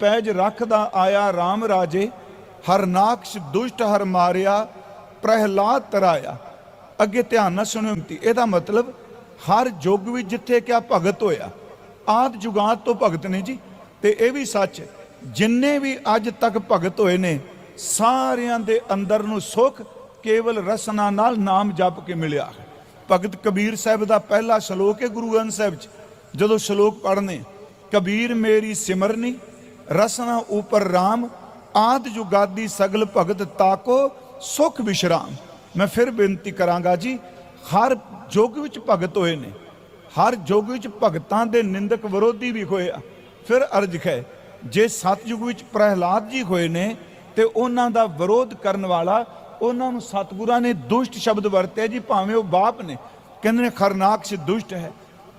ਪੈਜ ਰੱਖਦਾ ਆਇਆ RAM ਰਾਜੇ ਹਰਨਾਕਸ਼ ਦੁਸ਼ਟ ਹਰ ਮਾਰਿਆ, ਪ੍ਰਹਿਲਾਦ ਤਰਾਇਆ। ਅੱਗੇ ਧਿਆਨ ਨਾਲ ਸੁਣਿਓ ਇਹਦਾ ਮਤਲਬ ਹਰ ਯੁੱਗ ਵਿੱਚ ਜਿੱਥੇ ਕਿਆ ਭਗਤ ਹੋਇਆ, ਆਦ ਜੁਗਾਤ ਤੋਂ ਭਗਤ ਨੇ ਜੀ। ਤੇ ਇਹ ਵੀ ਸੱਚ, ਜਿੰਨੇ ਵੀ ਅੱਜ ਤੱਕ ਭਗਤ ਹੋਏ ਨੇ, ਸਾਰਿਆਂ ਦੇ ਅੰਦਰ ਨੂੰ ਸੁਖ, ਕੇਵਲ ਰਸਨਾ ਨਾਲ ਨਾਮ ਜਪ ਕੇ ਮਿਲਿਆ। ਭਗਤ ਕਬੀਰ ਸਾਹਿਬ ਦਾ ਪਹਿਲਾ ਸ਼ਲੋਕ ਹੈ ਗੁਰੂ ਗ੍ਰੰਥ ਸਾਹਿਬ 'ਚ। ਜਦੋਂ ਸ਼ਲੋਕ ਪੜ੍ਹਨੇ, ਕਬੀਰ ਮੇਰੀ ਸਿਮਰਨੀ ਰਸਨਾ ਉਪਰ RAM ਆਦ ਜੁਗਾਦੀ ਸਗਲ ਭਗਤ ਤਾਕੋ, ਸੁਖ ਵਿਸ਼ਰਾਮ। ਮੈਂ ਫਿਰ ਬੇਨਤੀ ਕਰਾਂਗਾ ਜੀ, ਹਰ ਯੁੱਗ ਵਿੱਚ ਭਗਤ ਹੋਏ ਨੇ, ਹਰ ਯੁੱਗ ਵਿੱਚ ਭਗਤਾਂ ਦੇ ਨਿੰਦਕ ਵਿਰੋਧੀ ਵੀ ਹੋਏ ਆ। ਫਿਰ ਅਰਜ ਹੈ, ਜੇ ਸਤਯੁਗ ਵਿੱਚ ਪ੍ਰਹਿਲਾਦ ਜੀ ਹੋਏ ਨੇ, ਤੇ ਉਹਨਾਂ ਦਾ ਵਿਰੋਧ ਕਰਨ ਵਾਲਾ, ਉਹਨਾਂ ਨੂੰ ਸਤਿਗੁਰਾਂ ਨੇ ਦੁਸ਼ਟ ਸ਼ਬਦ ਵਰਤਿਆ ਜੀ, ਭਾਵੇਂ ਉਹ ਬਾਪ ਨੇ। ਕਹਿੰਦੇ ਨੇ, ਖਰਨਾਕਸ਼ ਦੁਸ਼ਟ ਹੈ।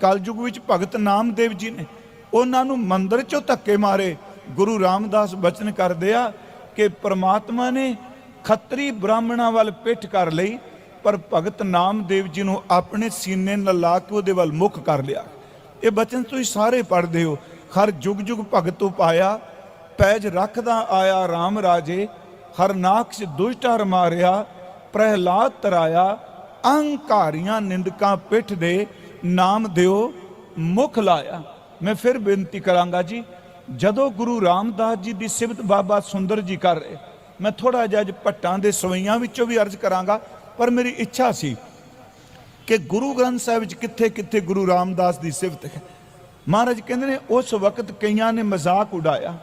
ਕਲਯੁਗ ਵਿੱਚ ਭਗਤ ਨਾਮਦੇਵ ਜੀ ਨੇ, ਉਹਨਾਂ ਨੂੰ ਮੰਦਰ ਚੋਂ ਧੱਕੇ ਮਾਰੇ ਗੁਰੂ ਰਾਮਦਾਸ ਬਚਨ ਕਰਦੇ ਆ ਕਿ ਪ੍ਰਮਾਤਮਾ ਨੇ ਖੱਤਰੀ ਬ੍ਰਾਹਮਣਾਂ ਵੱਲ ਪਿੱਠ ਕਰ ਲਈ, ਪਰ ਭਗਤ ਨਾਮਦੇਵ ਜੀ ਨੂੰ ਆਪਣੇ ਸੀਨੇ ਨਾਲ ਲਾ ਕੇ ਉਹਦੇ ਵੱਲ ਮੁਖ ਕਰ ਲਿਆ। ਇਹ ਬਚਨ ਤੁਸੀਂ ਸਾਰੇ ਪੜ੍ਹਦੇ ਹੋ। ਹਰ ਜੁਗ ਜੁਗ ਭਗਤ ਉਪਾਇਆ, ਪੈਜ ਰੱਖਦਾ ਆਇਆ RAM ਰਾਜੇ ਹਰਨਾਕਸ਼ ਦੁਸ਼ਟ ਮਾਰਿਆ, ਪ੍ਰਹਿਲਾਦ ਤਰਾਇਆ, ਅਹੰਕਾਰੀਆਂ ਨਿੰਦਕਾਂ ਪਿੱਠ ਦੇ ਨਾਮ ਦਿਓ, ਮੁਖ ਲਾਇਆ। ਮੈਂ ਫਿਰ ਬੇਨਤੀ ਕਰਾਂਗਾ ਜੀ ਜਦੋਂ ਗੁਰੂ ਰਾਮਦਾਸ ਜੀ ਦੀ ਸਿਫਤ ਬਾਬਾ ਸੁੰਦਰ ਜੀ ਕਰ ਰਹੇ, ਮੈਂ ਥੋੜਾ ਜਿਹਾ ਅੱਜ ਭੱਟਾਂ ਦੇ ਸਵਈਆਂ ਵਿੱਚੋਂ ਵੀ ਅਰਜ਼ ਕਰਾਂਗਾ, ਪਰ ਮੇਰੀ ਇੱਛਾ ਸੀ ਕਿ ਗੁਰੂ ਗ੍ਰੰਥ ਸਾਹਿਬ ਵਿੱਚ ਕਿੱਥੇ ਕਿੱਥੇ ਗੁਰੂ ਰਾਮਦਾਸ ਦੀ ਸਿਫਤ ਹੈ। ਮਹਾਰਾਜ ਕਹਿੰਦੇ ਨੇ, ਉਸ ਵਕਤ ਕਈਆਂ ਨੇ ਮਜ਼ਾਕ ਉਡਾਇਆ।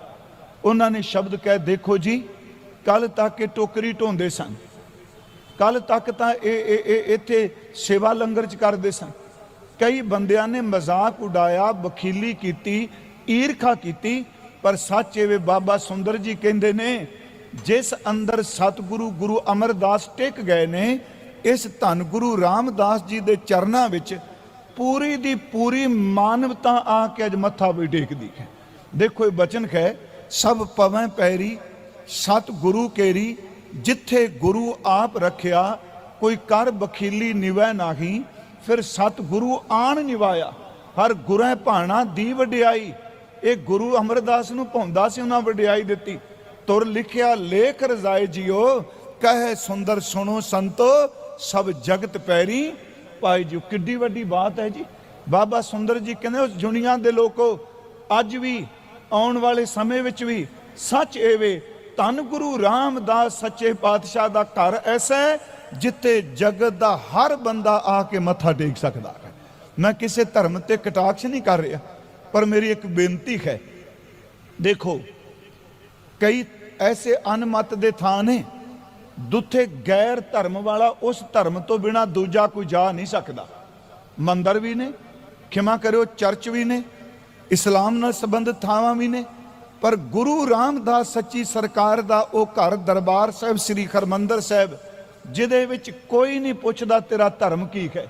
ਉਹਨਾਂ ਨੇ ਸ਼ਬਦ ਕਹਿ, ਦੇਖੋ ਜੀ ਕੱਲ ਤੱਕ ਇਹ ਟੋਕਰੀ ਢੋਂਦੇ ਸਨ। ਕੱਲ ਤੱਕ ਤਾਂ ਇਹ ਇਹ ਇਹ ਇੱਥੇ ਸੇਵਾ ਲੰਗਰ ਚ ਕਰਦੇ ਸਨ। ਕਈ ਬੰਦਿਆਂ ਨੇ ਮਜ਼ਾਕ ਉਡਾਇਆ ਬਖੀਲੀ ਕੀਤੀ ਈਰਖਾ ਕੀਤੀ, ਪਰ ਸੱਚ ਇਹ ਵੇ ਬਾਬਾ ਸੁੰਦਰ ਜੀ ਕਹਿੰਦੇ ਨੇ, ਜਿਸ ਅੰਦਰ ਸਤਿਗੁਰੂ ਗੁਰੂ ਅਮਰਦਾਸ ਟਿਕ ਗਏ ਨੇ, ਇਸ ਧੰਨ ਗੁਰੂ ਰਾਮਦਾਸ ਜੀ ਦੇ ਚਰਨਾਂ ਵਿੱਚ ਪੂਰੀ ਦੀ ਪੂਰੀ ਮਾਨਵਤਾ ਆ ਕੇ ਅੱਜ ਮੱਥਾ ਵੀ ਟੇਕਦੀ ਹੈ। ਦੇਖੋ ਇਹ ਬਚਨ ਹੈ, ਸਭ ਪਵੈ ਪੈਰੀ ਸਤ ਗੁਰੂ ਕੇਰੀ, ਜਿੱਥੇ ਗੁਰੂ ਆਪ ਰੱਖਿਆ, ਕੋਈ ਕਰ ਬਖੀਲੀ ਨਿਵੈ ਨਾਹੀ, ਫਿਰ ਸਤ ਗੁਰੂ ਆਣ ਨਿਵਾਇਆ, ਹਰ ਗੁਰੈ ਭਾਣਾ ਦੀ ਵਡਿਆਈ ਇਹ ਗੁਰੂ ਅਮਰਦਾਸ ਨੂੰ ਪਾਉਂਦਾ ਸੀ, ਉਹਨਾਂ ਵਡਿਆਈ ਦਿੱਤੀ। ਤੁਰ ਲਿਖਿਆ, ਲੇਖ ਰਜ਼ਾਏ ਜਿਓ, ਕਹੇ ਸੁੰਦਰ ਸੁਣੋ ਸੰਤੋ, ਸਭ ਜਗਤ ਪੈਰੀ। ਭਾਈ ਜੀ, ਕਿੱਡੀ ਵੱਡੀ ਬਾਤ ਹੈ ਜੀ। ਬਾਬਾ ਸੁੰਦਰ ਜੀ ਕਹਿੰਦੇ, ਉਸ ਦੁਨੀਆ ਦੇ ਲੋਕੋ, ਅੱਜ ਵੀ, ਆਉਣ ਵਾਲੇ ਸਮੇਂ ਵਿੱਚ ਵੀ, ਸੱਚ ਏਵੇ ਧੰਨ ਗੁਰੂ ਰਾਮਦਾਸ ਸੱਚੇ ਪਾਤਸ਼ਾਹ ਦਾ ਘਰ ਐਸਾ ਹੈ, ਜਿੱਥੇ ਜਗਤ ਦਾ ਹਰ ਬੰਦਾ ਆ ਕੇ ਮੱਥਾ ਟੇਕ ਸਕਦਾ ਹੈ। ਮੈਂ ਕਿਸੇ ਧਰਮ ਤੇ ਕਟਾਕਸ਼ ਨਹੀਂ ਕਰ ਰਿਹਾ। ਪਰ ਮੇਰੀ ਇੱਕ ਬੇਨਤੀ ਹੈ। ਦੇਖੋ, ਕਈ ਐਸੇ ਅਨਮਤ ਦੇ ਥਾਂ ਨੇ, ਦੁੱਥੇ ਗੈਰ ਧਰਮ ਵਾਲਾ ਉਸ ਧਰਮ ਤੋਂ ਬਿਨਾ ਦੂਜਾ ਕੋਈ ਜਾ ਨਹੀਂ ਸਕਦਾ। ਮੰਦਰ ਵੀ ਨੇ, ਖਿਮਾ ਕਰਿਓ, ਚਰਚ ਵੀ ਨੇ, ਇਸਲਾਮ ਨਾਲ ਸੰਬੰਧਿਤ ਥਾਵਾਂ ਵੀ ਨੇ, ਪਰ ਗੁਰੂ ਰਾਮਦਾਸ ਸੱਚੀ ਸਰਕਾਰ ਦਾ ਉਹ ਘਰ ਦਰਬਾਰ ਸਾਹਿਬ, ਸ੍ਰੀ ਹਰਮੰਦਰ ਸਾਹਿਬ, ਜਿਹਦੇ ਵਿੱਚ ਕੋਈ ਨਹੀਂ ਪੁੱਛਦਾ ਤੇਰਾ ਧਰਮ ਕੀ ਹੈ,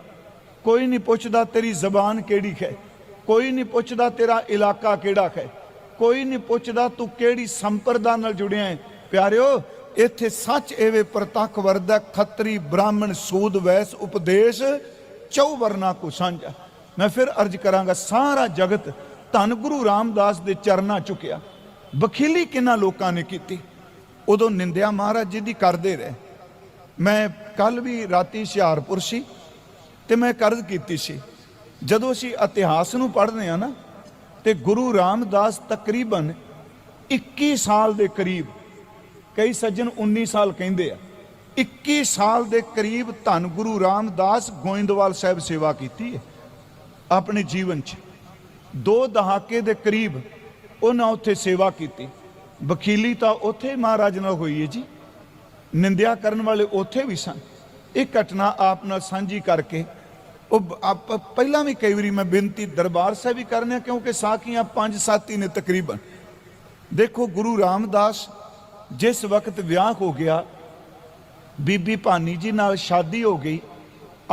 ਕੋਈ ਨਹੀਂ ਪੁੱਛਦਾ ਤੇਰੀ ਜ਼ਬਾਨ ਕਿਹੜੀ ਹੈ। ਕੋਈ ਨਹੀਂ ਪੁੱਛਦਾ ਤੇਰਾ ਇਲਾਕਾ ਕਿਹੜਾ ਹੈ। ਕੋਈ ਨਹੀਂ ਪੁੱਛਦਾ ਤੂੰ ਕਿਹੜੀ ਸੰਪਰਦਾ ਨਾਲ ਜੁੜਿਆ ਹੈ। ਪਿਆਰਿਓ, ਇੱਥੇ ਸੱਚ ਐਵੇਂ ਪ੍ਰਤੱਖ ਵਰਦਾ, ਖੱਤਰੀ ਬ੍ਰਾਹਮਣ ਸੂਦ ਵੈਸ ਉਪਦੇਸ਼ ਚੌ ਵਰਨਾ ਕੋ ਸਾਂਝਾ। ਮੈਂ ਫਿਰ ਅਰਜ਼ ਕਰਾਂਗਾ ਸਾਰਾ ਜਗਤ ਧੰਨ ਗੁਰੂ ਰਾਮਦਾਸ ਦੇ ਚਰਨਾਂ ਚੁੱਕਿਆ। ਬਖੀਲੀ ਕਿੰਨਾ ਲੋਕਾਂ ਨੇ ਕੀਤੀ। ਉਦੋਂ ਨਿੰਦਿਆ ਮਹਾਰਾਜ ਜੀ ਦੀ ਕਰਦੇ ਰਹੇ। ਮੈਂ ਕੱਲ ਵੀ ਰਾਤੀ ਹੁਸ਼ਿਆਰਪੁਰ ਸੀ ਤੇ ਮੈਂ ਕਰਜ਼ ਕੀਤੀ ਸੀ। ਜਦੋਂ ਅਸੀਂ ਇਤਿਹਾਸ ਨੂੰ ਪੜ੍ਹਦੇ ਆ ਨਾ, ਤੇ ਗੁਰੂ ਰਾਮਦਾਸ ਤਕਰੀਬਨ 21 ਸਾਲ ਦੇ ਕਰੀਬ, ਕਈ ਸੱਜਣ 19 ਸਾਲ ਕਹਿੰਦੇ ਆ 21 ਸਾਲ ਦੇ ਕਰੀਬ ਧੰਨ ਗੁਰੂ ਰਾਮਦਾਸ ਗੋਇੰਦਵਾਲ ਸਾਹਿਬ ਸੇਵਾ ਕੀਤੀ ਹੈ ਆਪਣੇ ਜੀਵਨ 'ਚ। ਦੋ ਦਹਾਕੇ ਦੇ ਕਰੀਬ ਉਹਨਾਂ ਉੱਥੇ ਸੇਵਾ ਕੀਤੀ। ਵਕੀਲੀ ਤਾਂ ਉੱਥੇ ਮਹਾਰਾਜ ਨਾਲ ਹੋਈ ਹੈ ਜੀ, ਨਿੰਦਿਆ ਕਰਨ ਵਾਲੇ ਉੱਥੇ ਵੀ ਸਨ। ਇਹ ਘਟਨਾ ਆਪ ਨਾਲ ਸਾਂਝੀ ਕਰਕੇ ਉਹ ਬ- ਪਹਿਲਾਂ ਵੀ ਕਈ ਵਾਰੀ ਮੈਂ ਬੇਨਤੀ ਦਰਬਾਰ ਸਾਹਿਬ ਵੀ ਕਰਨੇ ਕਿਉਂਕਿ ਸਾਖੀਆਂ ਪੰਜ ਸੱਤ ਹੀ ਨੇ ਤਕਰੀਬਨ। ਦੇਖੋ, ਗੁਰੂ ਰਾਮਦਾਸ ਜਿਸ ਵਕਤ ਵਿਆਹ ਹੋ ਗਿਆ, ਬੀਬੀ ਭਾਨੀ ਜੀ ਨਾਲ ਸ਼ਾਦੀ ਹੋ ਗਈ,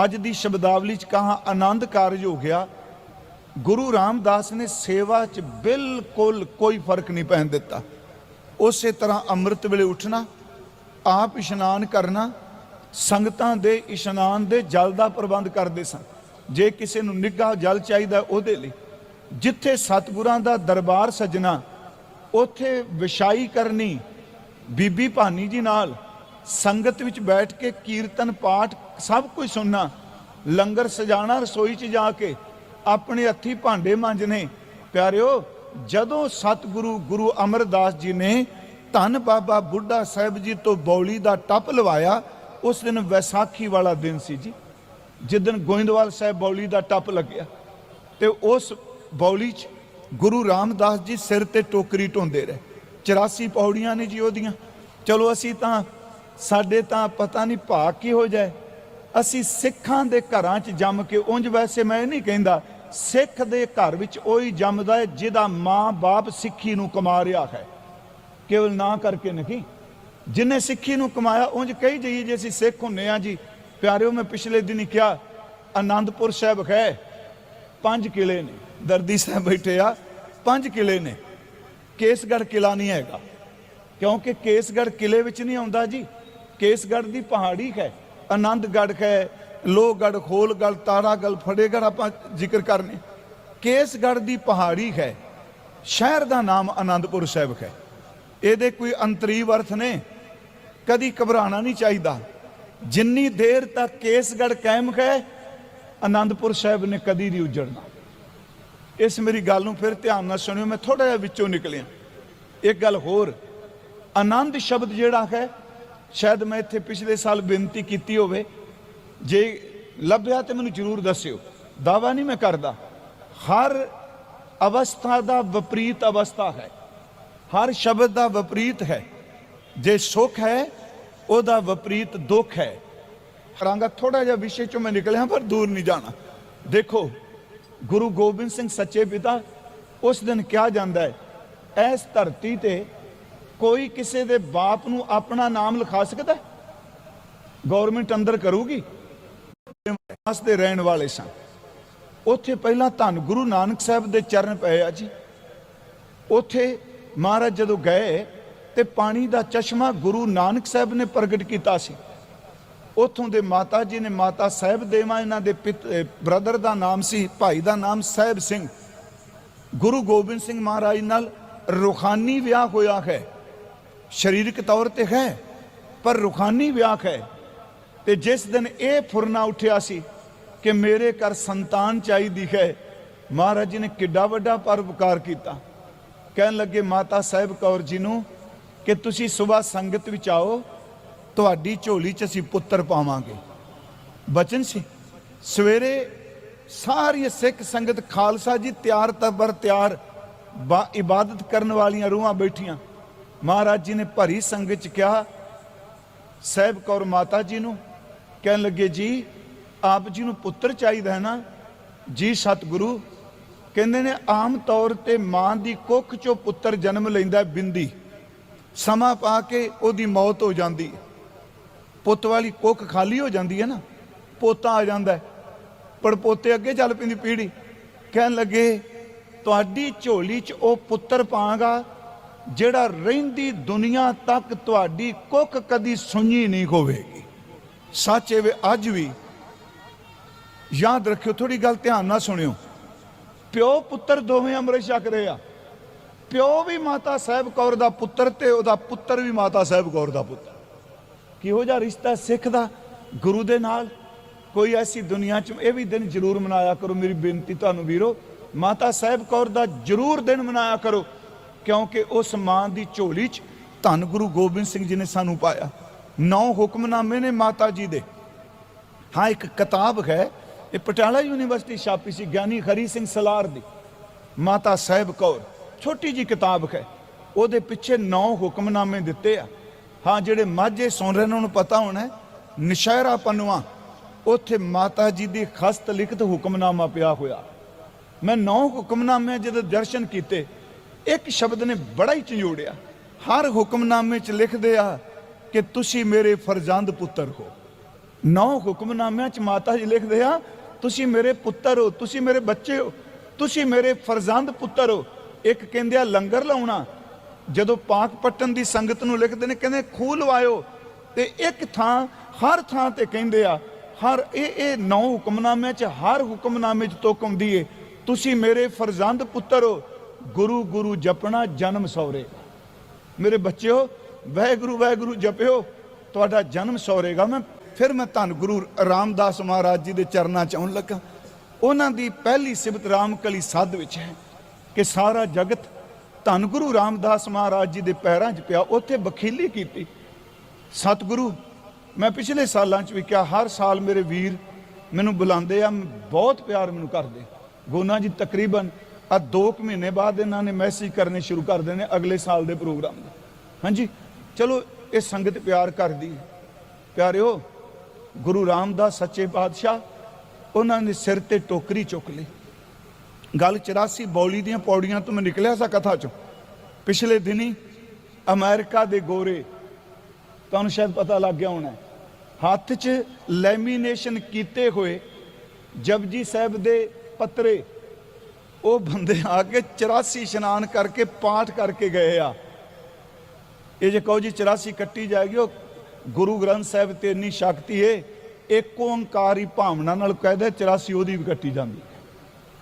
ਅੱਜ ਦੀ ਸ਼ਬਦਾਵਲੀ ਚ ਕਹਾ ਆਨੰਦ ਕਾਰਜ ਹੋ ਗਿਆ, ਗੁਰੂ ਰਾਮਦਾਸ ਨੇ ਸੇਵਾ 'ਚ ਬਿਲਕੁਲ ਕੋਈ ਫ਼ਰਕ ਨਹੀਂ ਪੈਣ ਦਿੱਤਾ। ਉਸੇ ਤਰ੍ਹਾਂ ਅੰਮ੍ਰਿਤ ਵੇਲੇ ਉੱਠਣਾ, ਆਪ ਇਸ਼ਨਾਨ ਕਰਨਾ ਸੰਗਤਾਂ ਦੇ ਇਸ਼ਨਾਨ ਦੇ ਜਲ ਦਾ ਪ੍ਰਬੰਧ ਕਰਦੇ ਸਨ। ਜੇ ਕਿਸੇ ਨੂੰ ਨਿੱਘਾ ਜਲ ਚਾਹੀਦਾ ਉਹਦੇ ਲਈ, ਜਿੱਥੇ ਸਤਿਗੁਰਾਂ ਦਾ ਦਰਬਾਰ ਸਜਣਾ, ਉੱਥੇ ਵਿਛਾਈ ਕਰਨੀ, ਬੀਬੀ ਭਾਨੀ ਜੀ ਨਾਲ ਸੰਗਤ ਵਿੱਚ ਬੈਠ ਕੇ ਕੀਰਤਨ ਪਾਠ ਸਭ ਕੁਝ ਸੁਣਨਾ, ਲੰਗਰ ਸਜਾਣਾ, ਰਸੋਈ 'ਚ ਜਾ ਕੇ ਆਪਣੇ ਹੱਥੀ ਭਾਂਡੇ ਮਾਂਜਣੇ, ਪਿਆਰਿਓ, ਜਦੋਂ ਸਤਿਗੁਰੂ ਗੁਰੂ ਅਮਰਦਾਸ ਜੀ ਨੇ ਧੰਨ ਬਾਬਾ ਬੁੱਢਾ ਸਾਹਿਬ ਜੀ ਤੋਂ ਬੌਲੀ ਦਾ ਟੱਪ ਲਵਾਇਆ ਉਸ ਦਿਨ ਵੈਸਾਖੀ ਵਾਲਾ ਦਿਨ ਸੀ ਜੀ। ਜਿੱਦਨ ਗੋਇੰਦਵਾਲ ਸਾਹਿਬ ਬੌਲੀ ਦਾ ਟੱਪ ਲੱਗਿਆ ਤੇ ਉਸ ਬੌਲੀ 'ਚ ਗੁਰੂ ਰਾਮਦਾਸ ਜੀ ਸਿਰ ਤੇ ਟੋਕਰੀ ਢੋਂਦੇ ਰਹੇ। 84 ਪੌੜੀਆਂ ਨੇ ਜੀ ਉਹਦੀਆਂ। ਚਲੋ ਅਸੀਂ ਤਾਂ, ਸਾਡੇ ਤਾਂ ਪਤਾ ਨਹੀਂ ਭਾਗ ਕੀ ਹੋ। ਜਾਏ ਅਸੀਂ ਸਿੱਖਾਂ ਦੇ ਘਰਾਂ 'ਚ ਜੰਮ ਕੇ ਉਂਝ ਵੈਸੇ ਮੈਂ ਇਹ ਨਹੀਂ ਕਹਿੰਦਾ, ਸਿੱਖ ਦੇ ਘਰ ਵਿੱਚ ਉਹੀ ਜੰਮਦਾ ਹੈ ਜਿਹਦਾ ਮਾਂ-ਬਾਪ ਸਿੱਖੀ ਨੂੰ ਕਮਾ ਰਿਹਾ ਹੈ। ਕੇਵਲ ਨਾ ਕਰਕੇ ਨਹੀਂ। ਜਿਨੇ ਸਿੱਖੀ ਨੂੰ ਕਮਾਇਆ, ਉਂਝ ਕਹੀ ਜਾਈਏ ਜੇ ਅਸੀਂ ਸਿੱਖ ਹੁੰਨੇ ਆ ਜੀ। ਪਿਆਰਿਓ, ਮੈਂ ਪਿਛਲੇ ਦਿਨੀ ਕਿਹਾ, ਆਨੰਦਪੁਰ ਸਾਹਿਬ ਹੈ, ਪੰਜ ਕਿਲੇ ਨੇ। ਦਰਦੀ ਸਾਹਿਬ ਬੈਠੇ ਆ, ਪੰਜ ਕਿਲੇ ਨੇ। ਕੇਸਗੜ੍ਹ ਕਿਲਾ ਨਹੀਂ ਹੈਗਾ। ਕਿਉਂਕਿ ਕੇਸਗੜ੍ਹ ਕਿਲੇ ਵਿੱਚ ਨਹੀਂ ਆਉਂਦਾ ਜੀ। ਕੇਸਗੜ੍ਹ ਦੀ ਪਹਾੜੀ ਹੈ, ਆਨੰਦਗੜ੍ਹ ਹੈ, ਲੋਹਗੜ੍ਹ, ਖੋਲਗੜ੍ਹ, ਤਾਰਾਗੜ੍ਹ ਫੜੇਗੜ੍ਹ ਆਪਾਂ ਜ਼ਿਕਰ ਕਰਨੇ। ਕੇਸਗੜ੍ਹ ਦੀ ਪਹਾੜੀ ਹੈ, ਸ਼ਹਿਰ ਦਾ ਨਾਮ ਆਨੰਦਪੁਰ ਸਾਹਿਬ ਹੈ। ਇਹਦੇ ਕੋਈ ਅੰਤਰੀਵ ਅਰਥ ਨੇ? ਕਦੀ ਘਬਰਾਣਾ ਨਹੀਂ ਚਾਹੀਦਾ। ਜਿੰਨੀ ਦੇਰ ਤੱਕ ਕੇਸਗੜ੍ਹ ਕਾਇਮ ਹੈ ਆਨੰਦਪੁਰ ਸਾਹਿਬ ਨੇ ਕਦੀ ਨਹੀਂ ਉਜੜਨਾ। ਇਸ ਮੇਰੀ ਗੱਲ ਨੂੰ ਫਿਰ ਧਿਆਨ ਨਾਲ ਸੁਣਿਓ, ਮੈਂ ਥੋੜਾ ਜਿਹਾ ਵਿੱਚੋਂ ਨਿਕਲਿਆ। ਇੱਕ ਗੱਲ ਹੋਰ ਆਨੰਦ ਸ਼ਬਦ ਜਿਹੜਾ ਹੈ, ਸ਼ਾਇਦ ਮੈਂ ਇੱਥੇ ਪਿਛਲੇ ਸਾਲ ਬੇਨਤੀ ਕੀਤੀ ਹੋਵੇ। ਜੇ ਲੱਭਿਆ ਤੇ ਮੈਨੂੰ ਜ਼ਰੂਰ ਦੱਸਿਓ। ਦਾਵਾ ਨਹੀਂ ਮੈਂ ਕਰਦਾ। ਹਰ ਅਵਸਥਾ ਦਾ ਵਿਪਰੀਤ ਅਵਸਥਾ ਹੈ। ਹਰ ਸ਼ਬਦ ਦਾ ਵਿਪਰੀਤ ਹੈ। ਜੇ ਸੁਖ ਹੈ, ਉਹਦਾ ਵਿਪਰੀਤ ਦੁੱਖ ਹੈ। ਕਰਾਂਗਾ ਥੋੜਾ ਜਿਹਾ ਵਿਸ਼ੇ ਚੋਂ ਮੈਂ ਨਿਕਲਿਆ, ਪਰ ਦੂਰ ਨਹੀਂ ਜਾਣਾ। ਦੇਖੋ, ਗੁਰੂ ਗੋਬਿੰਦ ਸਿੰਘ ਸੱਚੇ ਪਿਤਾ, ਉਸ ਦਿਨ ਕਿਹਾ ਜਾਂਦਾ ਹੈ ਇਸ ਧਰਤੀ ਤੇ ਕੋਈ ਕਿਸੇ ਦੇ ਬਾਪ ਨੂੰ ਆਪਣਾ ਨਾਮ ਲਿਖਾ ਸਕਦਾ ਗਵਰਨਮੈਂਟ ਅੰਦਰ ਕਰੂਗੀ? ਮਾਸ ਰਹਿਣ ਵਾਲੇ ਸਨ ਉੱਥੇ ਪਹਿਲਾਂ ਧੰਨ ਗੁਰੂ ਨਾਨਕ ਸਾਹਿਬ ਦੇ ਚਰਨ ਪਏ ਆ ਜੀ। ਉੱਥੇ ਮਹਾਰਾਜ ਜਦੋਂ ਗਏ ਤੇ ਪਾਣੀ ਦਾ ਚਸ਼ਮਾ ਗੁਰੂ ਨਾਨਕ ਸਾਹਿਬ ਨੇ ਪ੍ਰਗਟ ਕੀਤਾ ਸੀ। ਉੱਥੋਂ ਦੇ ਮਾਤਾ ਜੀ ਨੇ ਮਾਤਾ ਸਾਹਿਬ ਦੇਵਾ ਇਹਨਾਂ ਦੇ ਬ੍ਰਦਰ ਦਾ ਨਾਮ ਸੀ, ਭਾਈ ਦਾ ਨਾਮ ਸਾਹਿਬ ਸਿੰਘ। ਗੁਰੂ ਗੋਬਿੰਦ ਸਿੰਘ ਮਹਾਰਾਜ ਨਾਲ ਰੂਹਾਨੀ ਵਿਆਹ ਹੋਇਆ ਹੈ। ਸਰੀਰਕ ਤੌਰ ਤੇ ਹੈ, ਪਰ ਰੂਹਾਨੀ ਵਿਆਹ ਹੈ। ਤੇ ਜਿਸ ਦਿਨ ਇਹ ਫੁਰਨਾ ਉੱਠਿਆ ਸੀ ਕਿ ਮੇਰੇ ਘਰ ਸੰਤਾਨ ਚਾਹੀਦੀ ਹੈ, ਮਹਾਰਾਜ ਜੀ ਨੇ ਕਿੱਡਾ ਵੱਡਾ ਪਰਉਪਕਾਰ ਕੀਤਾ। ਕਹਿਣ ਲੱਗੇ ਮਾਤਾ ਸਾਹਿਬ ਕੌਰ ਜੀ ਨੂੰ ਕਿ ਤੁਸੀਂ ਸਵੇਰ ਸੰਗਤ ਵਿੱਚ ਆਓ, ਤੁਹਾਡੀ ਝੋਲੀ 'ਚ ਅਸੀਂ ਪੁੱਤਰ ਪਾਵਾਂਗੇ। ਬਚਨ ਸੀ, ਸਵੇਰੇ ਸਾਰੀ ਸਿੱਖ ਸੰਗਤ ਖਾਲਸਾ ਜੀ ਤਿਆਰ ਤਬਰ ਤਿਆਰ ਬਾ- ਇਬਾਦਤ ਕਰਨ ਵਾਲੀਆਂ ਰੂਹਾਂ ਬੈਠੀਆਂ। ਮਹਾਰਾਜ ਜੀ ਨੇ ਭਰੀ ਸੰਗਤ 'ਚ ਕਿਹਾ, ਸਾਹਿਬ ਕੌਰ ਮਾਤਾ ਜੀ ਨੂੰ ਕਹਿਣ ਲੱਗੇ, ਜੀ, ਆਪ ਜੀ ਨੂੰ ਪੁੱਤਰ ਚਾਹੀਦਾ ਹੈ ਨਾ? ਜੀ, ਸਤਿਗੁਰੂ ਕਹਿੰਦੇ ਨੇ, ਆਮ ਤੌਰ ਤੇ ਮਾਂ ਦੀ ਕੁੱਖ ਚੋਂ ਪੁੱਤਰ ਜਨਮ ਲੈਂਦਾ ਬਿੰਦੀ। ਸਮਾਂ ਪਾ ਕੇ ਉਹਦੀ ਮੌਤ ਹੋ ਜਾਂਦੀ ਹੈ। ਪੁੱਤ ਵਾਲੀ ਕੁੱਖ ਖਾਲੀ ਹੋ ਜਾਂਦੀ ਹੈ ਨਾ, ਪੋਤਾ ਆ ਜਾਂਦਾ ਹੈ। ਪਰ ਪੋਤੇ ਅੱਗੇ ਚੱਲ ਪੈਂਦੀ ਪੀੜੀ। ਕਹਿਣ ਲੱਗੇ, ਤੁਹਾਡੀ ਝੋਲੀ 'ਚ ਉਹ ਪੁੱਤਰ ਪਾਵਾਂਗਾ ਜਿਹੜਾ ਰਹਿੰਦੀ ਦੁਨੀਆ ਤੱਕ ਤੁਹਾਡੀ ਕੁੱਖ ਕਦੀ ਸੁਣੀ ਨਹੀਂ ਹੋਵੇਗੀ। ਸੱਚ ਇਹ ਵੇ ਅੱਜ ਵੀ ਯਾਦ ਰੱਖਿਓ ਥੋੜੀ ਗੱਲ ਧਿਆਨ ਨਾਲ ਸੁਣਿਓ। ਪਿਓ ਪੁੱਤਰ ਦੋਵੇਂ ਅੰਮ੍ਰਿਤ ਛਕ ਰਹੇ ਆ। ਪਿਓ ਵੀ ਮਾਤਾ ਸਾਹਿਬ ਕੌਰ ਦਾ ਪੁੱਤਰ ਤੇ ਉਹਦਾ ਪੁੱਤਰ ਵੀ ਮਾਤਾ ਸਾਹਿਬ ਕੌਰ ਦਾ ਪੁੱਤਰ। ਕਿਹੋ ਜਿਹਾ ਰਿਸ਼ਤਾ ਸਿੱਖ ਦਾ ਗੁਰੂ ਦੇ ਨਾਲ? ਕੋਈ ਐਸੀ ਦੁਨੀਆ 'ਚ ਇਹ ਵੀ ਦਿਨ ਜ਼ਰੂਰ ਮਨਾਇਆ ਕਰੋ। ਮੇਰੀ ਬੇਨਤੀ ਤੁਹਾਨੂੰ ਵੀਰੋ, ਮਾਤਾ ਸਾਹਿਬ ਕੌਰ ਦਾ ਜ਼ਰੂਰ ਦਿਨ ਮਨਾਇਆ ਕਰੋ, ਕਿਉਂਕਿ ਉਸ ਮਾਂ ਦੀ ਝੋਲੀ 'ਚ ਧੰਨ ਗੁਰੂ ਗੋਬਿੰਦ ਸਿੰਘ ਜੀ ਨੇ ਸਾਨੂੰ ਪਾਇਆ। ਨੌ ਹੁਕਮਨਾਮੇ ਨੇ ਮਾਤਾ ਜੀ ਦੇ। ਹਾਂ, ਇੱਕ ਕਿਤਾਬ ਹੈ ਇਹ ਪਟਿਆਲਾ ਯੂਨੀਵਰਸਿਟੀ ਛਾਪੀ ਸੀ ਗਿਆਨੀ ਹਰੀ ਸਿੰਘ ਸਲਾਰ ਦੀ। ਮਾਤਾ ਸਾਹਿਬ ਕੌਰ ਛੋਟੀ ਜੀ ਕਿਤਾਬ ਹੈ। ਉਹਦੇ ਪਿੱਛੇ ਨੌ ਹੁਕਮਨਾਮੇ ਦਿੱਤੇ ਆ। ਹਾਂ ਜਿਹੜੇ ਮਾਝੇ ਸੁਣ ਰਹੇ ਨੇ ਉਹਨਾਂ ਨੂੰ ਪਤਾ ਹੋਣਾ ਹੈ, ਨਸ਼ਹਿਰਾ ਪਨਵਾ ਉੱਥੇ ਮਾਤਾ ਜੀ ਦੀ ਖਸਤ ਲਿਖਤ ਹੁਕਮਨਾਮਾ ਪਿਆ ਹੋਇਆ। ਮੈਂ ਨੌ ਹੁਕਮਨਾਮੇ ਜਦੋਂ ਦਰਸ਼ਨ ਕੀਤੇ ਇੱਕ ਸ਼ਬਦ ਨੇ ਬੜਾ ਹੀ ਝੰਜੋੜਿਆ। ਹਰ ਹੁਕਮਨਾਮੇ 'ਚ ਲਿਖਦੇ ਆ ਕਿ ਤੁਸੀਂ ਮੇਰੇ ਫਰਜ਼ੰਦ ਪੁੱਤਰ ਹੋ। ਨੌ ਹੁਕਮਨਾਮਿਆਂ 'ਚ ਮਾਤਾ ਜੀ ਲਿਖਦੇ ਆ ਤੁਸੀਂ ਮੇਰੇ ਪੁੱਤਰ ਹੋ, ਤੁਸੀਂ ਮੇਰੇ ਬੱਚੇ ਹੋ, ਤੁਸੀਂ ਮੇਰੇ ਫਰਜ਼ੰਦ ਪੁੱਤਰ ਹੋ। ਇੱਕ ਕਹਿੰਦੇ ਆ, ਲੰਗਰ ਲਾਉਣਾ। ਜਦੋਂ ਪਾਕ ਪੱਟਨ ਦੀ ਸੰਗਤ ਨੂੰ ਲਿਖਦੇ ਨੇ, ਕਹਿੰਦੇ ਖੂਹ ਲਵਾਇਓ। ਤੇ ਇੱਕ ਥਾਂ, ਹਰ ਥਾਂ ਤੇ ਕਹਿੰਦੇ ਆ, ਹਰ ਇਹ ਇਹ ਨੌ ਹੁਕਮਨਾਮਿਆਂ 'ਚ, ਹਰ ਹੁਕਮਨਾਮੇ 'ਚ ਤੁਕ ਹੁੰਦੀ ਤੁਸੀਂ ਮੇਰੇ ਫਰਜ਼ੰਦ ਪੁੱਤਰ ਹੋ। ਗੁਰੂ ਗੁਰੂ ਜਪਣਾ ਜਨਮ ਸੌਰੇ। ਮੇਰੇ ਬੱਚਿਓ, ਵਾਹਿਗੁਰੂ ਵਾਹਿਗੁਰੂ ਜਪਿਓ, ਤੁਹਾਡਾ ਜਨਮ ਸੌਰੇਗਾ। ਮੈਂ ਫਿਰ ਮੈਂ ਧੰਨ ਗੁਰੂ ਰਾਮਦਾਸ ਮਹਾਰਾਜ ਜੀ ਦੇ ਚਰਨਾਂ ਚ ਆਉਣ ਲੱਗਾ। ਉਹਨਾਂ ਦੀ ਪਹਿਲੀ ਸਿਫਤ ਰਾਮਕਲੀ ਸਾਧ ਵਿੱਚ ਹੈ ਕਿ ਸਾਰਾ ਜਗਤ ਧੰਨ ਗੁਰੂ ਰਾਮਦਾਸ ਮਹਾਰਾਜ ਜੀ ਦੇ ਪੈਰਾਂ 'ਚ ਪਿਆ, ਉੱਥੇ ਬਖੀਲੀ ਕੀਤੀ। ਸਤਿਗੁਰੂ, ਮੈਂ ਪਿਛਲੇ ਸਾਲਾਂ 'ਚ ਵੀ ਕਿਹਾ, ਹਰ ਸਾਲ ਮੇਰੇ ਵੀਰ ਮੈਨੂੰ ਬੁਲਾਉਂਦੇ ਆ ਬਹੁਤ ਪਿਆਰ ਮੈਨੂੰ ਕਰਦੇ। ਗੋਨਾ ਜੀ, ਤਕਰੀਬਨ ਆ 2 ਮਹੀਨੇ ਬਾਅਦ ਇਹਨਾਂ ਨੇ ਮੈਸੇਜ ਕਰਨੇ ਸ਼ੁਰੂ ਕਰ ਦੇਣੇ ਅਗਲੇ ਸਾਲ ਦੇ ਪ੍ਰੋਗਰਾਮ ਦੇ। ਹਾਂਜੀ, ਚਲੋ, ਇਹ ਸੰਗਤ ਪਿਆਰ ਕਰਦੀ ਹੈ। ਪਿਆਰਿਓ ਗੁਰੂ ਰਾਮਦਾਸ ਸੱਚੇ ਪਾਤਸ਼ਾਹ, ਉਹਨਾਂ ਨੇ ਸਿਰ ਤੇ ਟੋਕਰੀ ਚੁੱਕ ਲਈ। ਗੱਲ 84 ਬੌਲੀ ਦੀਆਂ ਪੌੜੀਆਂ ਤੋਂ ਮੈਂ ਨਿਕਲਿਆ ਸਾ ਕਥਾ ਚੋਂ। ਪਿਛਲੇ ਦਿਨੀ ਅਮਰੀਕਾ ਦੇ ਗੋਰੇ, ਤੁਹਾਨੂੰ ਸ਼ਾਇਦ ਪਤਾ ਲੱਗ ਗਿਆ ਹੋਣਾ ਹੱਥ 'ਚ ਲੈਮੀਨੇਸ਼ਨ ਕੀਤੇ ਹੋਏ ਜਪਜੀ ਸਾਹਿਬ ਦੇ ਪੱਤਰੇ, ਉਹ ਬੰਦੇ ਆ ਕੇ 84 ਇਸ਼ਨਾਨ ਕਰਕੇ ਪਾਠ ਕਰਕੇ ਗਏ ਆ। ਇਹ ਜੇ ਕਹੋ ਜੀ 84 ਕੱਟੀ ਜਾਏਗੀ, ਉਹ ਗੁਰੂ ਗ੍ਰੰਥ ਸਾਹਿਬ ਤੇ ਇੰਨੀ ਸ਼ਕਤੀ ਏ, ਇੱਕ ਓੰਕਾਰੀ ਭਾਵਨਾ ਨਾਲ ਕਹਿੰਦੇ 84 ਉਹਦੀ ਵੀ ਕੱਟੀ ਜਾਂਦੀ।